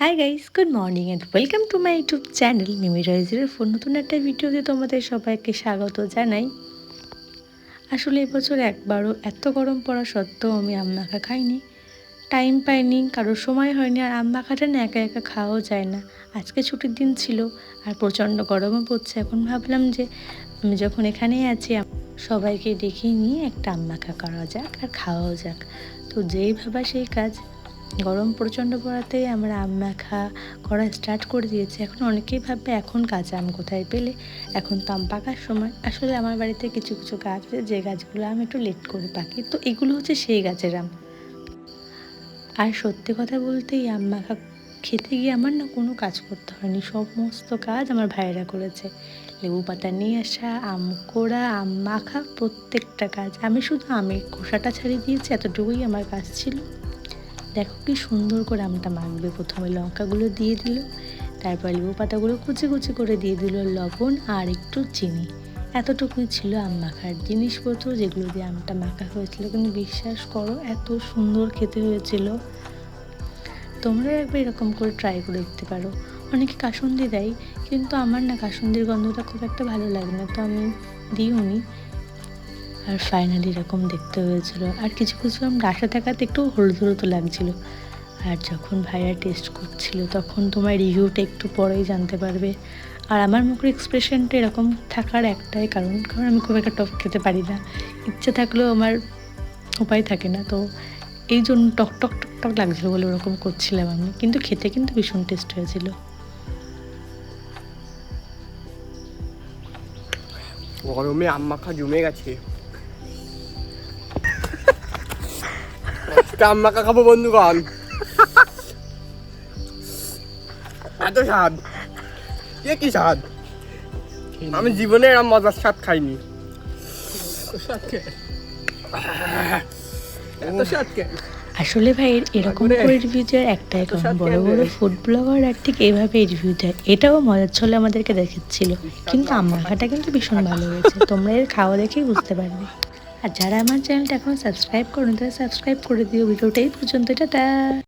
Hi guys good morning and welcome to my YouTube channel Mimi রয়েজের ফোন নতুন একটা ভিডিওতে তোমাদের সবাইকে স্বাগত জানাই। আসলে এবছর একবারও এত গরম পড়া সত্ত্বেও আমি আম মাখা খাইনি। টাইম পাইনি, কারোর সময় হয়নি, আর আম মাখাটা না একা একা খাওয়াও যায় না। আজকে ছুটির দিন ছিল, আর প্রচণ্ড গরমও পড়ছে। এখন ভাবলাম যে আমি যখন এখানেই আছি সবাইকে ডেকে নিয়ে একটা আম মাখা করা যাক আর খাওয়াও যাক। তো যেই ভাবা সেই কাজ। গরম প্রচণ্ড পড়াতেই আমরা আম মাখা করা স্টার্ট করে দিয়েছি। এখন অনেকেই ভাববে, এখন কাঁচা আম কোথায় পেলে? এখন তো আম পাকার সময়। আসলে আমার বাড়িতে কিছু কিছু গাছ আছে, যে গাছগুলো আমি একটু লেট করে পাকি। তো এগুলো হচ্ছে সেই গাছের আম। আর সত্যি কথা বলতে, এই আম মাখা খেতে গিয়ে আমার না কোনো কাজ করতে হয়নি। সমস্ত কাজ আমার ভাইয়েরা করেছে। লেবু পাতা নিয়ে আসা, আম কোড়া, আম মাখা, প্রত্যেকটা কাজ। আমি শুধু আমের খোসাটা ছাড়িয়ে দিয়েছি, এতটুকুই আমার কাজ ছিল। দেখো কি সুন্দর করে আমটা মাখবে। প্রথমে লঙ্কাগুলো দিয়ে দিল, তারপর লেবু পাতাগুলো কুচি কুচি করে দিয়ে দিল লবণ আর একটু চিনি। এতটুকুই ছিল আম মাখার জিনিসপত্র যেগুলো দিয়ে আমটা মাখা হয়েছিল। কিন্তু বিশ্বাস করো, এত সুন্দর খেতে হয়েছিল। তোমরা একবার এরকম করে ট্রাই করে দেখতে পারো। অনেকে কাসুন্দি দেয়, কিন্তু আমার না কাসুন্দির গন্ধটা খুব একটা ভালো লাগে না, তো আমি দিইওনি। আর ফাইনালি এরকম দেখতে হয়েছিল। আর কিছু কিছু আম ডাসা থাকাতে একটু হলুদ হলুদ লাগছিল। আর যখন ভাইয়া টেস্ট করছিল, তখন তোমার রিভিউটা একটু পরেই জানতে পারবে। আর আমার মুখের এক্সপ্রেশনটা এরকম থাকার একটাই কারণ কারণ আমি খুব একটা টক খেতে পারি না। ইচ্ছে থাকলেও আমার উপায় থাকে না। তো এই জন্য টক টক টক টক লাগছিল বলে ওরকম করছিলাম আমি। কিন্তু খেতে কিন্তু ভীষণ টেস্ট হয়েছিল। গরমে আম মাখা জমে গেছে। মাখা খাব বন্ধুগণ? এত স্বাদ। এ কি স্বাদ? আমি জীবনে এরম মজার স্বাদ খাইনি। এত স্বাদ কে? আসলে ভাই এর- এরকম করে রিভিউ দেওয়ার একটাই কারণ বড় বড়? ফুড ব্লগার আর ঠিক এইভাবে রিভিউ দেয়। এটাও মজার ছলে আমাদেরকে দেখাচ্ছিল। কিন্তু আম্মাখাটা কিন্তু ভীষণ ভালো হয়েছে। তোমরা এর খাওয়া দেখেই বুঝতে পারবে। আর যারা আমার চ্যানেলটা এখন সাবস্ক্রাইব করুন তারা সাবস্ক্রাইব করে দিও। ভিডিওটাই পর্যন্ত টাটা।